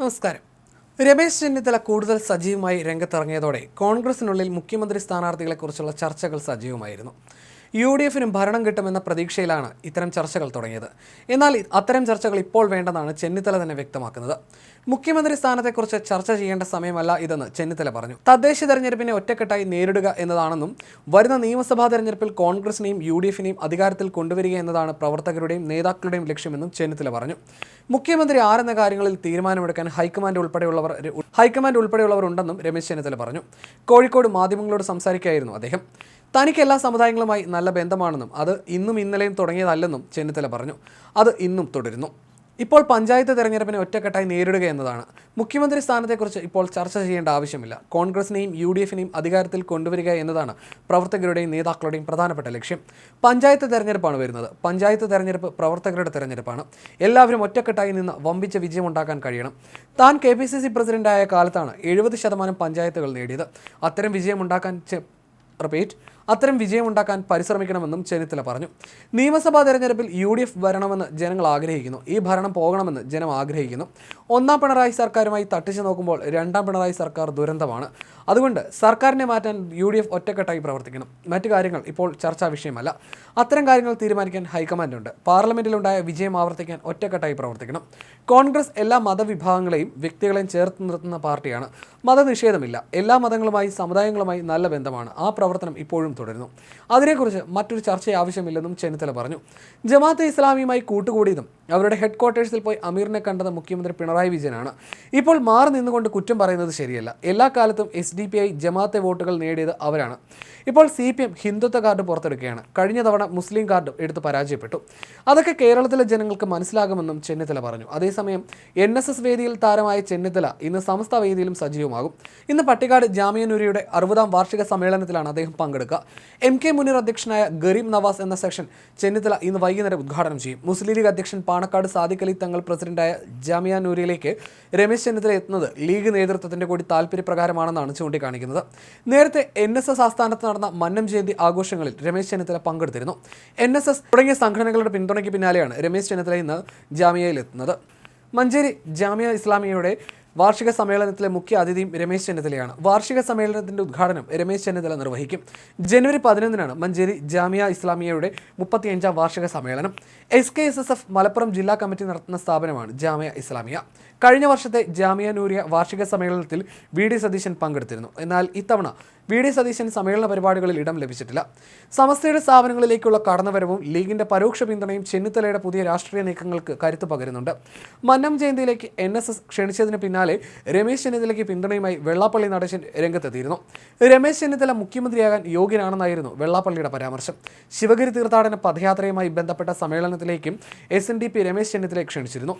നമസ്കാരം. രമേശ് ചെന്നിത്തല കൂടുതൽ സജീവമായി രംഗത്തിറങ്ങിയതോടെ കോൺഗ്രസിനുള്ളിൽ മുഖ്യമന്ത്രി സ്ഥാനാർത്ഥികളെക്കുറിച്ചുള്ള ചർച്ചകൾ സജീവമായിരുന്നു. യു ഡി എഫിനും ഭരണം കിട്ടുമെന്ന പ്രതീക്ഷയിലാണ് ഇത്തരം ചർച്ചകൾ തുടങ്ങിയത്. എന്നാൽ അത്തരം ചർച്ചകൾ ഇപ്പോൾ വേണ്ടെന്നാണ് ചെന്നിത്തല തന്നെ വ്യക്തമാക്കുന്നത്. മുഖ്യമന്ത്രി സ്ഥാനത്തെക്കുറിച്ച് ചർച്ച ചെയ്യേണ്ട സമയമല്ല ഇതെന്ന് ചെന്നിത്തല പറഞ്ഞു. തദ്ദേശ തെരഞ്ഞെടുപ്പിനെ ഒറ്റക്കെട്ടായി നേരിടുക എന്നതാണെന്നും വരുന്ന നിയമസഭാ തെരഞ്ഞെടുപ്പിൽ കോൺഗ്രസിനെയും യു ഡി എഫിനെയും അധികാരത്തിൽ കൊണ്ടുവരിക എന്നതാണ് പ്രവർത്തകരുടെയും നേതാക്കളുടെയും ലക്ഷ്യമെന്നും ചെന്നിത്തല പറഞ്ഞു. മുഖ്യമന്ത്രി ആരെന്ന കാര്യങ്ങളിൽ തീരുമാനമെടുക്കാൻ ഹൈക്കമാൻഡ് ഉൾപ്പെടെയുള്ളവർ ഹൈക്കമാൻഡ് ഉൾപ്പെടെയുള്ളവർ ഉണ്ടെന്നും രമേശ് ചെന്നിത്തല പറഞ്ഞു. കോഴിക്കോട് മാധ്യമങ്ങളോട് സംസാരിക്കുകയായിരുന്നു അദ്ദേഹം. തനിക്ക് എല്ലാ സമുദായങ്ങളുമായി നല്ല ബന്ധമാണെന്നും അത് ഇന്നും ഇന്നലെയും തുടങ്ങിയതല്ലെന്നും ചെന്നിത്തല പറഞ്ഞു. അത് ഇന്നും തുടരുന്നു. ഇപ്പോൾ പഞ്ചായത്ത് തെരഞ്ഞെടുപ്പിനെ ഒറ്റക്കെട്ടായി നേരിടുക എന്നതാണ്. മുഖ്യമന്ത്രി സ്ഥാനത്തെക്കുറിച്ച് ഇപ്പോൾ ചർച്ച ചെയ്യേണ്ട ആവശ്യമില്ല. കോൺഗ്രസിനെയും യു ഡി എഫിനെയും അധികാരത്തിൽ കൊണ്ടുവരിക എന്നതാണ് പ്രവർത്തകരുടെയും നേതാക്കളുടെയും പ്രധാനപ്പെട്ട ലക്ഷ്യം. പഞ്ചായത്ത് തെരഞ്ഞെടുപ്പാണ് വരുന്നത്. പഞ്ചായത്ത് തെരഞ്ഞെടുപ്പ് പ്രവർത്തകരുടെ തെരഞ്ഞെടുപ്പാണ്. എല്ലാവരും ഒറ്റക്കെട്ടായി നിന്ന് വമ്പിച്ച വിജയമുണ്ടാക്കാൻ കഴിയണം. താൻ കെ പി സി സി പ്രസിഡന്റായ കാലത്താണ് എഴുപത് ശതമാനം പഞ്ചായത്തുകൾ നേടിയത്. അത്തരം വിജയമുണ്ടാക്കാൻ റിപ്പീറ്റ്. അത്തരം വിജയമുണ്ടാക്കാൻ പരിശ്രമിക്കണമെന്നും ചെന്നിത്തല പറഞ്ഞു. നിയമസഭാ തെരഞ്ഞെടുപ്പിൽ യു ഡി എഫ് വരണമെന്ന് ജനങ്ങൾ ആഗ്രഹിക്കുന്നു. ഈ ഭരണം പോകണമെന്ന് ജനം ആഗ്രഹിക്കുന്നു. ഒന്നാം പിണറായി സർക്കാരുമായി തട്ടിച്ചു നോക്കുമ്പോൾ രണ്ടാം പിണറായി സർക്കാർ ദുരന്തമാണ്. അതുകൊണ്ട് സർക്കാരിനെ മാറ്റാൻ യു ഡി എഫ് ഒറ്റക്കെട്ടായി പ്രവർത്തിക്കണം. മറ്റു കാര്യങ്ങൾ ഇപ്പോൾ ചർച്ചാ വിഷയമല്ല. അത്തരം കാര്യങ്ങൾ തീരുമാനിക്കാൻ ഹൈക്കമാൻഡുണ്ട്. പാർലമെന്റിലുണ്ടായ വിജയം ആവർത്തിക്കാൻ ഒറ്റക്കെട്ടായി പ്രവർത്തിക്കണം. കോൺഗ്രസ് എല്ലാ മതവിഭാഗങ്ങളെയും വ്യക്തികളെയും ചേർത്ത് നിർത്തുന്ന പാർട്ടിയാണ്. മതനിഷേധമില്ല. എല്ലാ മതങ്ങളുമായി സമുദായങ്ങളുമായി നല്ല ബന്ധമാണ്. ആ പ്രവർത്തനം ഇപ്പോഴും തുടരുന്നു. അതിനെക്കുറിച്ച് മറ്റൊരു ചർച്ച ആവശ്യമില്ലെന്നും ചെന്നിത്തല പറഞ്ഞു. ജമാഅത്തെ ഇസ്ലാമിയുമായി കൂട്ടുകൂടിയതും അവരുടെ ഹെഡ് ക്വാർട്ടേഴ്സിൽ പോയി അമീറിനെ കണ്ടത് മുഖ്യമന്ത്രി പിണറായി വിജയനാണ്. ഇപ്പോൾ മാറി നിന്നുകൊണ്ട് കുറ്റം പറയുന്നത് ശരിയല്ല. എല്ലാ കാലത്തും S D P I Jamaat-e വോട്ടുകൾ നേടിയത് അവരാണ്. ഇപ്പോൾ C P M Hindutva card പുറത്തെടുക്കുകയാണ്. കഴിഞ്ഞ തവണ മുസ്ലിം കാർഡ് എടുത്ത് പരാജയപ്പെട്ടു. അതൊക്കെ കേരളത്തിലെ ജനങ്ങൾക്ക് മനസ്സിലാകുമെന്നും ചെന്നിത്തല പറഞ്ഞു. അതേസമയം എൻ എസ് എസ് വേദിയിൽ താരമായ ചെന്നിത്തല ഇന്ന് സമസ്ത വേദിയിലും സജീവമാകും. ഇന്ന് പട്ടിക്കാട് ജാമ്യനൂരിയുടെ അറുപതാം വാർഷിക സമ്മേളനത്തിലാണ് അദ്ദേഹം പങ്കെടുക്കുക. എം കെ മുനീർ അധ്യക്ഷനായ ഗരീബ് നവാസ് എന്ന സെക്ഷൻ ചെന്നിത്തല ഇന്ന് വൈകുന്നേരം ഉദ്ഘാടനം ചെയ്യും. മുസ്ലിം ലീഗ് അധ്യക്ഷൻ പാണക്കാട് സാദിഖ് അലി തങ്ങൾ പ്രസിഡന്റായ ജാമിയ നൂരിയിലേക്ക് രമേശ് ചെന്നിത്തല എത്തുന്നത് ലീഗ് നേതൃത്വത്തിന്റെ കൂടി താല്പര്യപ്രകാരമാണെന്നാണ് ചൂണ്ടിക്കാണിക്കുന്നത്. നേരത്തെ എൻ എസ് എസ് ആസ്ഥാനത്ത് നടന്ന മന്നം ജയന്തി ആഘോഷങ്ങളിൽ രമേശ് ചെന്നിത്തല പങ്കെടുത്തിരുന്നു. എൻ എസ് എസ് തുടങ്ങിയ സംഘടനകളുടെ പിന്തുണയ്ക്ക് പിന്നാലെയാണ് രമേശ് ചെന്നിത്തല ഇന്ന് ജാമിയയിലെത്തുന്നത് മഞ്ചേരി ജാമിയ ഇസ്ലാമിയയുടെ വാർഷിക സമ്മേളനത്തിലെ മുഖ്യ അതിഥിയും രമേശ് ചെന്നിത്തലയാണ്. വാർഷിക സമ്മേളനത്തിന്റെ ഉദ്ഘാടനം രമേശ് ചെന്നിത്തല നിർവഹിക്കും. ജനുവരി പതിനൊന്നിനാണ് മഞ്ചേരി ജാമിയ ഇസ്ലാമിയയുടെ മുപ്പത്തിയഞ്ചാം വാർഷിക സമ്മേളനം. S K S S F Malappuram ജില്ലാ കമ്മിറ്റി നടത്തുന്ന സ്ഥാപനമാണ് ജാമിയ ഇസ്ലാമിയ. കഴിഞ്ഞ വർഷത്തെ ജാമിയ നൂരിയ വാർഷിക സമ്മേളനത്തിൽ വി ഡി സതീശൻ പങ്കെടുത്തിരുന്നു. എന്നാൽ ഇത്തവണ വി ഡി സതീശൻ സമ്മേളന പരിപാടികളിൽ ഇടം ലഭിച്ചിട്ടില്ല. സമസ്തയുടെ സ്ഥാപനങ്ങളിലേക്കുള്ള കടന്നുവരവും ലീഗിന്റെ പരോക്ഷ പിന്തുണയും ചെന്നിത്തലയുടെ പുതിയ രാഷ്ട്രീയ നീക്കങ്ങൾക്ക് കരുത്തു പകരുന്നുണ്ട്. മന്നം ജയന്തിയിലേക്ക് എൻ എസ് എസ് ക്ഷണിച്ചതിന് പിന്നാലെ രമേശ് ചെന്നിത്തലയ്ക്ക് പിന്തുണയുമായി വെള്ളാപ്പള്ളി നടേശൻ രംഗത്തെത്തിയിരുന്നു. രമേശ് ചെന്നിത്തല മുഖ്യമന്ത്രിയാകാൻ യോഗ്യനാണെന്നായിരുന്നു വെള്ളാപ്പള്ളിയുടെ പരാമർശം. ശിവഗിരി തീർത്ഥാടന പദയാത്രയുമായി ബന്ധപ്പെട്ട സമ്മേളനത്തിലേക്കും എസ് രമേശ് ചെന്നിത്തലയെ ക്ഷണിച്ചിരുന്നു.